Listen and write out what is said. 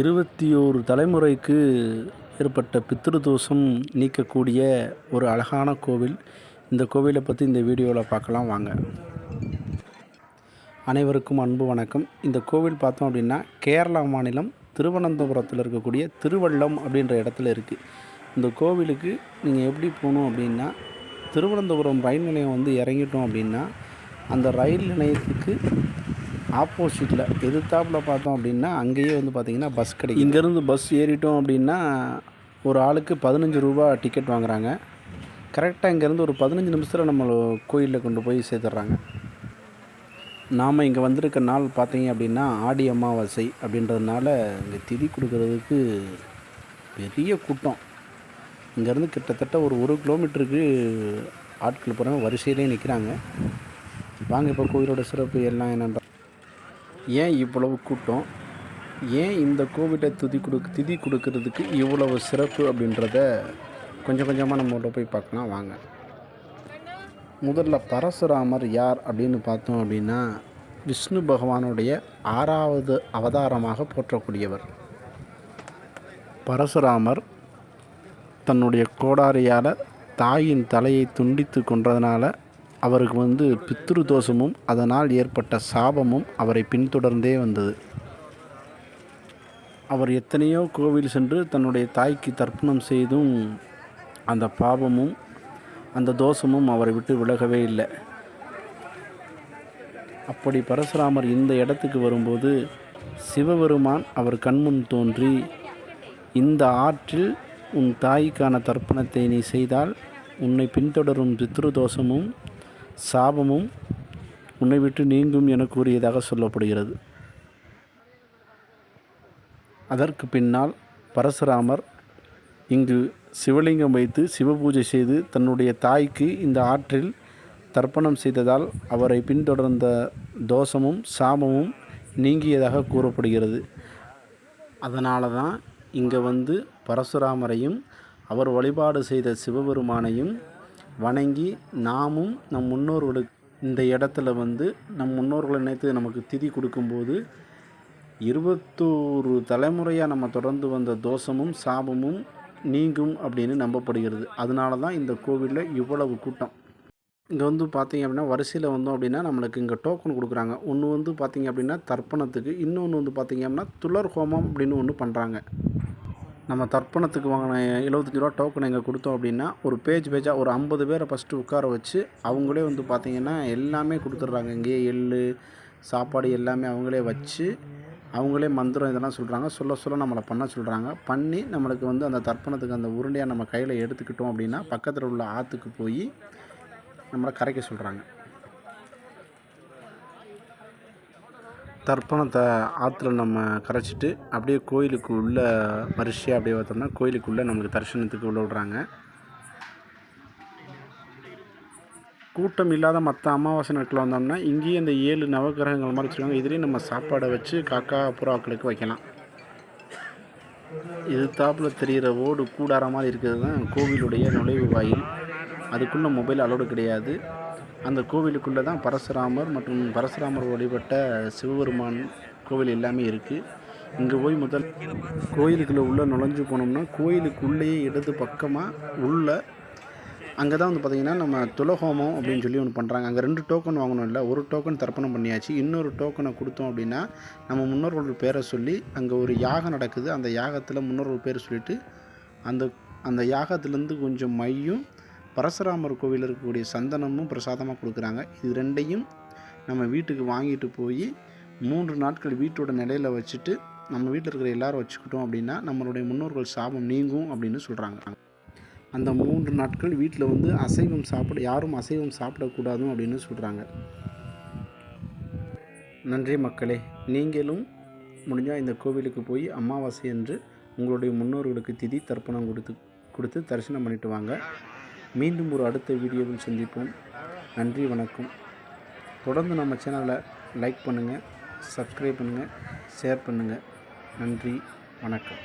இருபத்தி ஓரு தலைமுறைக்கு ஏற்பட்ட பித்ரு தோஷம் நீக்கக்கூடிய ஒரு அழகான கோவில். இந்த கோவிலை பற்றி இந்த வீடியோவில் பார்க்கலாம் வாங்க. அனைவருக்கும் அன்பு வணக்கம். இந்த கோவில் பார்த்தோம் அப்படின்னா கேரளா மாநிலம் திருவனந்தபுரத்தில் இருக்கக்கூடிய திருவள்ளம் அப்படின்ற இடத்துல இருக்குது இந்த கோவிலுக்கு நீங்கள் எப்படி போகணும் அப்படின்னா திருவனந்தபுரம் ரயில் நிலையம் வந்து இறங்கிட்டோம் அப்படின்னா அந்த ரயில் நிலையத்துக்கு ஆப்போசிட்டில் எதிர்த்தாப்பில் பார்த்தோம் அப்படின்னா அங்கேயே வந்து பார்த்திங்கன்னா பஸ் கிடைக்கும் இங்கேருந்து பஸ் ஏறிட்டோம் அப்படின்னா ஒரு ஆளுக்கு பதினஞ்சு ரூபா டிக்கெட் வாங்குறாங்க. கரெக்டாக இங்கேருந்து ஒரு பதினஞ்சு நிமிஷத்தில் நம்ம கோயிலில் கொண்டு போய் சேர்த்துட்றாங்க. நாம் இங்கே வந்திருக்க நாள் பார்த்தீங்க அப்படின்னா ஆடி அமாவாசை அப்படின்றதுனால இங்கே திதி கொடுக்கறதுக்கு பெரிய கூட்டம். இங்கேருந்து கிட்டத்தட்ட ஒரு ஒரு கிலோமீட்டருக்கு ஆட்கள் போகிறாங்க வரிசையிலே நிற்கிறாங்க வாங்க இப்போ கோயிலோட சிறப்பு எல்லாம் என்னன்ற ஏன் இவ்வளவு கூட்டம்? ஏன் இந்த கோவிலை துதி கொடுக்க திதி கொடுக்கறதுக்கு இவ்வளவு சிறப்பு அப்படின்றத கொஞ்சம் கொஞ்சமாக நம்ம உள்ள போய் பார்க்கலாம் வாங்க. முதல்ல பரசுராமர் யார் அப்படின்னு பார்த்தோம் அப்படின்னா விஷ்ணு பகவானுடைய ஆறாவது அவதாரமாக போற்றக்கூடியவர். பரசுராமர் தன்னுடைய கோடாரியால் தாயின் தலையை துண்டித்து கொன்றதுனால அவருக்கு வந்து பித்ரு தோஷமும் அதனால் ஏற்பட்ட சாபமும் அவரை பின்தொடர்ந்தே வந்தது. அவர் எத்தனையோ கோவில் சென்று தன்னுடைய தாய்க்கு தர்ப்பணம் செய்தும் அந்த பாபமும் அந்த தோஷமும் அவரை விட்டு விலகவே இல்லை. அப்படி பரசுராமர் இந்த இடத்துக்கு வரும்போது சிவபெருமான் அவர் கண்முன் தோன்றி இந்த ஆற்றில் உன் தாய்க்கான தர்ப்பணத்தை நீ செய்தால் உன்னை பின்தொடரும் பித்ரு தோஷமும் சாபமும் உன்னை விட்டு நீங்கும் என கூறியதாக சொல்லப்படுகிறது. அதற்கு பின்னால் பரசுராமர் இங்கு சிவலிங்கம் வைத்து சிவபூஜை செய்து தன்னுடைய தாய்க்கு இந்த ஆற்றில் தர்ப்பணம் செய்ததால் அவரை பின்தொடர்ந்த தோஷமும் சாபமும் நீங்கியதாக கூறப்படுகிறது. அதனால தான் இங்கே வந்து பரசுராமரையும் அவர் வழிபாடு செய்த சிவபெருமானையும் வணங்கி நாமும் நம் முன்னோர்களுக்கு இந்த இடத்துல வந்து நம் முன்னோர்களை நினைத்து நமக்கு திதி கொடுக்கும்போது இருபத்தோரு தலைமுறையாக நம்ம தொடர்ந்து வந்த தோஷமும் சாபமும் நீங்கும் அப்படின்னு நம்பப்படுகிறது. அதனால தான் இந்த கோவிலில் இவ்வளவு கூட்டம். இங்கே வந்து பார்த்தீங்க அப்படின்னா வரிசையில் வந்தோம் அப்படின்னா நம்மளுக்கு இங்கே டோக்கன் கொடுக்குறாங்க. ஒன்று வந்து பார்த்தீங்க அப்படின்னா தர்ப்பணத்துக்கு இன்னொன்று வந்து பார்த்தீங்க அப்படின்னா துளர் ஹோமம் அப்படின்னு ஒன்று பண்ணுறாங்க நம்ம தர்ப்பணத்துக்கு வாங்கின எழுபத்தஞ்சி ரூபா டோக்கன் எங்கே கொடுத்தோம் அப்படின்னா ஒரு பேஜ் பேஜாக ஒரு ஐம்பது பேரை ஃபஸ்ட்டு உட்கார வச்சு அவங்களே வந்து பார்த்திங்கன்னா எல்லாமே கொடுத்துட்றாங்க. இங்கேயே எள் சாப்பாடு எல்லாமே அவங்களே வச்சு அவங்களே மந்திரம் இதெல்லாம் சொல்கிறாங்க சொல்ல சொல்ல நம்மளை பண்ண சொல்கிறாங்க பண்ணி நம்மளுக்கு வந்து அந்த தர்ப்பணத்துக்கு அந்த உருண்டையாக நம்ம கையில் எடுத்துக்கிட்டோம் அப்படின்னா பக்கத்தில் உள்ள ஆற்றுக்கு போய் நம்மளை கரைக்க சொல்கிறாங்க தர்ப்பணத்தை ஆற்றுல நம்ம கரைச்சிட்டு அப்படியே கோயிலுக்கு உள்ள வரிசையாக அப்படியே பார்த்தோம்னா கோயிலுக்குள்ளே நம்மளுக்கு தரிசனத்துக்கு உள்ள விடுறாங்க. கூட்டம் இல்லாத மற்ற அமாவாசை நாட்டில் வந்தோம்னா இங்கேயும் இந்த ஏழு நவகிரகங்கள் மாதிரி வச்சுருக்காங்க. இதுலேயும் நம்ம சாப்பாடை வச்சு காக்கா புறாக்களுக்கு வைக்கலாம். இது தாப்பில் தெரிகிற ஓடு கூடார மாதிரி இருக்கிறது தான் கோவிலுடைய நுழைவு வாயில். அதுக்குள்ளே மொபைல் அலோடு கிடையாது. அந்த கோவிலுக்குள்ளே தான் பரசுராமர் மற்றும் பரசுராமர் வழிபட்ட சிவபெருமான் கோவில் எல்லாமே இருக்குது இங்கே போய் முதல் கோயிலுக்குள்ளே உள்ளே நுழைஞ்சு போனோம்னா கோயிலுக்குள்ளேயே இடது பக்கமாக உள்ள அங்கே தான் வந்து பார்த்திங்கன்னா நம்ம துலஹோமம் அப்படின்னு சொல்லி ஒன்று பண்ணுறாங்க அங்கே ரெண்டு டோக்கன் வாங்கணும் இல்லை. ஒரு டோக்கன் தர்ப்பணம் பண்ணியாச்சு. இன்னொரு டோக்கனை கொடுத்தோம் அப்படின்னா நம்ம முன்னோர்கள் பேரை சொல்லி அங்கே ஒரு யாகம் நடக்குது. அந்த யாகத்தில் முன்னோர்கள் பேரை சொல்லிவிட்டு அந்த அந்த யாகத்துலேருந்து கொஞ்சம் மையும் பரசுராமர் கோவிலில் இருக்கக்கூடிய சந்தனமும் பிரசாதமாக கொடுக்குறாங்க. இது ரெண்டையும் நம்ம வீட்டுக்கு வாங்கிட்டு போய் மூன்று நாட்கள் வீட்டோட நிலையில் வச்சுட்டு நம்ம வீட்டில் இருக்கிற எல்லாரும் வச்சுக்கிட்டோம் அப்படின்னா நம்மளுடைய முன்னோர்கள் சாபம் நீங்கும் அப்படின்னு சொல்கிறாங்க அந்த மூன்று நாட்கள் வீட்டில் வந்து அசைவம் சாப்பிட யாரும் அசைவம் சாப்பிடக்கூடாதும் அப்படின்னு சொல்கிறாங்க நன்றி மக்களே நீங்களும் முடிஞ்சால் இந்த கோவிலுக்கு போய் அமாவாசை என்று உங்களுடைய முன்னோர்களுக்கு திதி தர்ப்பணம் கொடுத்து கொடுத்து தரிசனம் பண்ணிட்டு வாங்க. மீண்டும் ஒரு அடுத்த வீடியோவில் சந்திப்போம். நன்றி வணக்கம். தொடர்ந்து நம்ம சேனலை லைக் பண்ணுங்கள் சப்ஸ்கிரைப் பண்ணுங்கள் ஷேர் பண்ணுங்கள் நன்றி வணக்கம்.